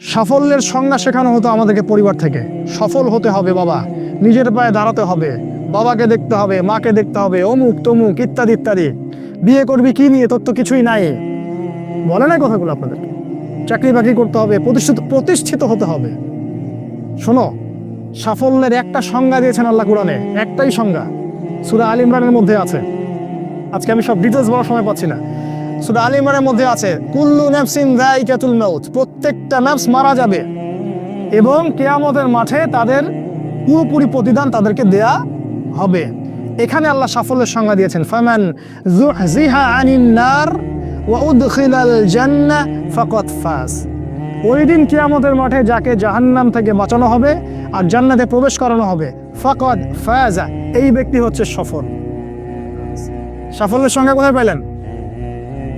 সাফল্যের সংজ্ঞা শেখানো হতো আমাদেরকে পরিবার থেকে। সফল হতে হবে বাবা, নিজের পায়ে দাঁড়াতে হবে, বাবাকে দেখতে হবে, মাকে দেখতে হবে, অমুক, তমুক, ইত্যাদি ইত্যাদি। বিয়ে করবি, কি নিয়ে, তোর তো কিছুই নাই। বলে না কথাগুলো আপনাদেরকে। চাকরি বাকরি করতে হবে, প্রতিষ্ঠিত প্রতিষ্ঠিত হতে হবে। শোনো, সাফল্যের একটা সংজ্ঞা দিয়েছেন আল্লাহ কোরআনে, একটাই সংজ্ঞা। সুরা আল ইমরানের মধ্যে আছে। আজকে আমি সব ডিটেলস বলার সময় পাচ্ছি না। সুরা আল মধ্যে আছে, কুল্লু নাফসিন যায়িকাতুল মাউত, প্রত্যেকটা নাফস মারা যাবে। এবং কেয়ামতের মাঠে তাদের পুরোপুরি প্রতিদান তাদেরকে দেয়া হবে। এখানে আল্লাহ সাফল্যের সংজ্ঞা দিয়েছেন, ফামান যুহজিহা আনিন নার ওয়া উদখিলাল জান্নাহ ফাজ। ওই দিন কিয়ামতের মাঠে যাকে জাহান্নাম থেকে বাঁচানো হবে আর জান্নাতে প্রবেশ করানো হবে, ফাকাদ ফাজা। এই ব্যক্তি হচ্ছে সফল। সাফল্যের সংজ্ঞা কোথায় পেলেন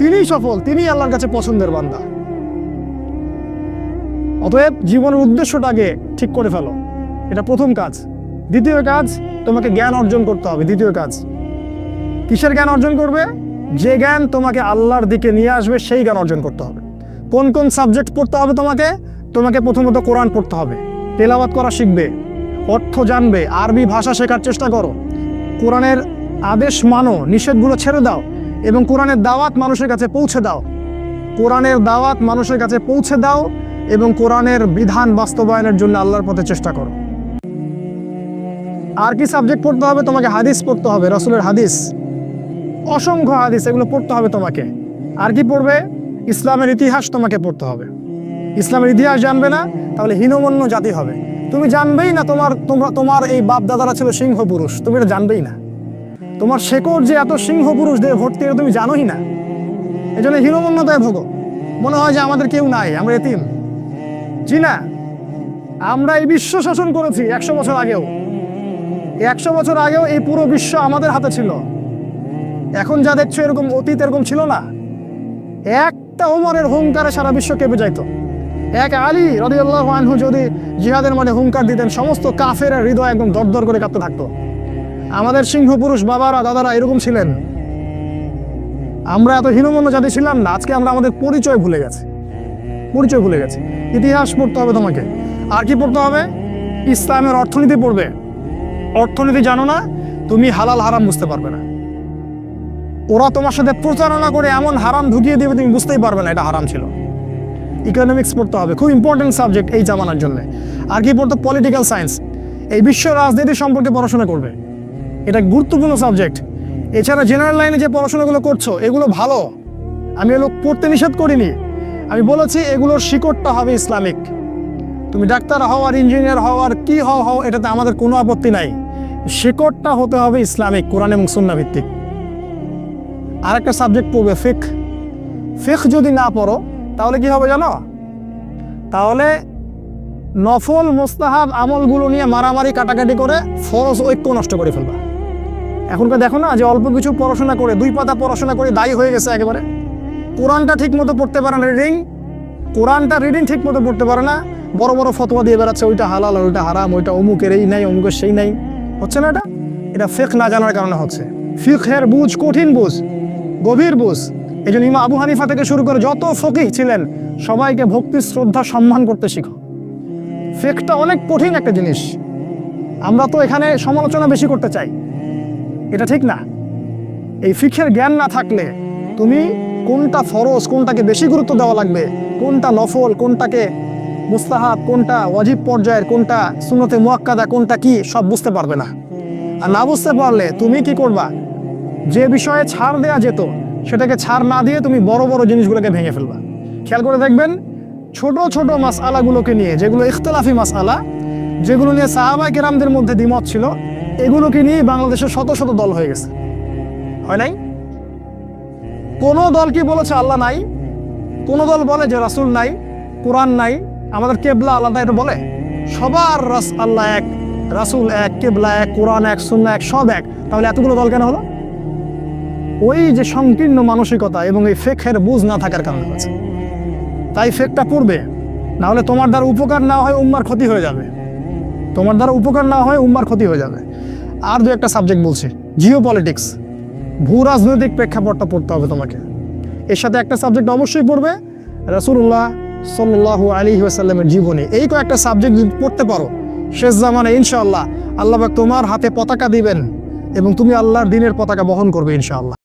তিনিই সফল, তিনিই আল্লাহর কাছে পছন্দের বান্দা। অতএব জীবনের উদ্দেশ্যটাকে ঠিক করে ফেলো। এটা প্রথম কাজ। দ্বিতীয় কাজ, তোমাকে জ্ঞান অর্জন করতে হবে। দ্বিতীয় কাজ, কিসের জ্ঞান অর্জন করবে? যে জ্ঞান তোমাকে আল্লাহর দিকে নিয়ে আসবে, সেই জ্ঞান অর্জন করতে হবে। কোন কোন সাবজেক্ট পড়তে হবে তোমাকে? তোমাকে প্রথমত কোরআন পড়তে হবে। তেলাওয়াত করা শিখবে, অর্থ জানবে, আরবি ভাষা শেখার চেষ্টা করো। কোরআনের আদেশ মানো, নিষেধগুলো ছেড়ে দাও। এবং কোরআনের দাওয়াত মানুষের কাছে পৌঁছে দাও। কোরআনের দাওয়াত মানুষের কাছে পৌঁছে দাও এবং কোরআনের বিধান বাস্তবায়নের জন্য আল্লাহর পথে চেষ্টা করো। আর কি সাবজেক্ট পড়তে হবে? তোমাকে হাদিস পড়তে হবে, রসুলের হাদিস। অসংখ্য হাদিস, এগুলো পড়তে হবে তোমাকে। আর কি পড়বে? ইসলামের ইতিহাস তোমাকে পড়তে হবে। ইসলামের ইতিহাস জানবে না, তাহলে হীনমন্য জাতি হবে। তুমি জানবেই না তোমার, তোমরা, তোমার এই বাপ দাদারা ছিল সিংহ পুরুষ তুমি এটা জানবেই না। তোমার শেকড় যে এত সিংহ পুরুষ দিয়ে ভর্তি, এটা তুমি জানোই না। এই জন্য হীনমন্যতায় ভোগো। মনে হয় যে আমাদের কেউ নাই, আমরা এতিম। জি না আমরা এই বিশ্ব শাসন করেছি একশো বছর আগেও। একশো বছর আগেও এই পুরো বিশ্ব আমাদের হাতে ছিল। এখন যা দেখছ এরকম অতীত এরকম ছিল না। একটা ওমরের হুঙ্কারে সারা বিশ্ব কেঁপে যাইত। এক আলী রদিয়াল্লাহ আনহু যদি জিহাদের মানে হুঙ্কার দিতেন, সমস্ত কাফের হৃদয় একদম দরদর করে কাঁপতে থাকতো। আমাদের সিংহ পুরুষ বাবারা, দাদারা এরকম ছিলেন। আমরা এত হীনমন্য জাতি ছিলাম না, আজকে আমরা আমাদের পরিচয় ভুলে গেছি। পরিচয় ভুলে গেছি। ইতিহাস পড়তে হবে তোমাকে। আর কি পড়তে হবে? ইসলামের অর্থনীতি পড়বে। অর্থনীতি জানো না, তুমি হালাল হারাম বুঝতে পারবে না। ওরা তোমার সাথে প্রচারণা করে এমন হারাম ঢুকিয়ে দেবে, তুমি বুঝতেই পারবে না এটা হারাম ছিল। ইকোনমিক্স পড়তে হবে, খুব ইম্পর্টেন্ট সাবজেক্ট এই জামানার জন্য। আর কি পড়তো? পলিটিক্যাল সায়েন্স এই বিশ্ব রাজনীতি সম্পর্কে পড়াশোনা করবে। এটা গুরুত্বপূর্ণ সাবজেক্ট। এছাড়া জেনারেল লাইনে যে পড়াশোনাগুলো করছ, এগুলো ভালো। আমি এগুলো পড়তে নিষেধ করিনি। আমি বলেছি এগুলোর শিকড়টা হবে ইসলামিক। তুমি ডাক্তার হও আর ইঞ্জিনিয়ার হও আর কী হও হও, এটাতে আমাদের কোনো আপত্তি নাই। শিকড়টা হতে হবে ইসলামিক, কোরআন এবং সুন্না ভিত্তিক। আর একটা সাবজেক্ট পড়বে ফেক ফেক যদি না পড়ো, তাহলে কি হবে জানো? তাহলে নফল, মোস্তাহাব আমলগুলো নিয়ে মারামারি, কাটাকাটি করে ফরজ ঐক্য নষ্ট করে ফেলবা। এখনকার দেখো না যে অল্প কিছু পড়াশোনা করে, দুই পাতা পড়াশোনা করে দায়ী হয়ে গেছে একেবারে। কোরআনটা ঠিক মতো পড়তে পারে না রিডিং কোরআনটা রিডিং ঠিক মতো পড়তে পারে না। বড় বড় ফতোয়া দিয়ে বেড়াচ্ছে, ওইটা হালাল, ওইটা হারাম, ওইটা অমুকের এই নাই, অমুকের সেই নাই। হচ্ছে না এটা? এটা ফেক না জানার কারণে হচ্ছে। ফিকহের বুঝ, কঠিন বুঝ, গভীর বুঝ। এই জন্য ইমা আবু হানিফা থেকে শুরু করে যত ফকি ছিলেন, সবাইকে ভক্তি, শ্রদ্ধা, সম্মান করতে শিখো ফেকটা অনেক কঠিন একটা জিনিস। আমরা তো এখানে সমালোচনা বেশি করতে চাই। এটা ঠিক না। এই ফিখের জ্ঞান না থাকলে তুমি কোনটা ফরজ, কোনটাকে বেশি গুরুত্ব দেওয়া লাগবে, কোনটা নফল, কোনটাকে মুস্তাহাব, কোনটা ওয়াজিব পর্যায়ের, কোনটা সুনতে মোয়াক্কাদা, কোনটা কি, সব বুঝতে পারবে না। আর না বুঝতে পারলে তুমি কি করবা? যে বিষয়ে ছাড় দেয়া যেত, সেটাকে ছাড় না দিয়ে তুমি বড় বড় জিনিসগুলোকে ভেঙে ফেলবা। খেয়াল করে দেখবেন ছোট ছোট মাস আলাগুলোকে নিয়ে, যেগুলো ইখতলাফি মাস আলা যেগুলো নিয়ে সাহাবাই কেরামদের মধ্যে দ্বিমত ছিল, এগুলোকে নিয়ে বাংলাদেশের শত শত দল হয়ে গেছে। হয় নাই? কোনো দল কি বলেছে আল্লাহ নাই? কোনো দল বলে যে রাসূল নাই, কোরআন নাই, আমাদের কেবলা আলাদা এটা বলে? সবার রাস, আল্লাহ এক, রাসুল এক, কেবলা এক, কোরআন এক সুন্না এক, সব এক। তাহলে এতগুলো দল কেন হলো? ওই যে সংকীর্ণ মানসিকতা এবং এই ফেকের বুঝ না থাকার কারণে হয়েছে। তাই ফেকটা পড়বে। নাহলে তোমার দ্বারা উপকার না হয় উম্মার ক্ষতি হয়ে যাবে। তোমার দ্বারা উপকার না হয় উম্মার ক্ষতি হয়ে যাবে। আর দু একটা সাবজেক্ট বলছি। জিও পলিটিক্স ভূ রাজনৈতিক প্রেক্ষাপটটা পড়তে হবে তোমাকে। এর সাথে একটা সাবজেক্ট অবশ্যই পড়বে। রাসূলুল্লাহ সাল্লাল্লাহু আলাইহি ওয়াসাল্লামের জীবনী। এই কয়েকটা সাবজেক্ট যদি পড়তে পারো, শেষ জামানে ইনশাআল্লাহ আল্লাহ তোমার হাতে পতাকা দিবেন এবং তুমি আল্লাহর দিনের পতাকা বহন করবে ইনশাআল্লাহ।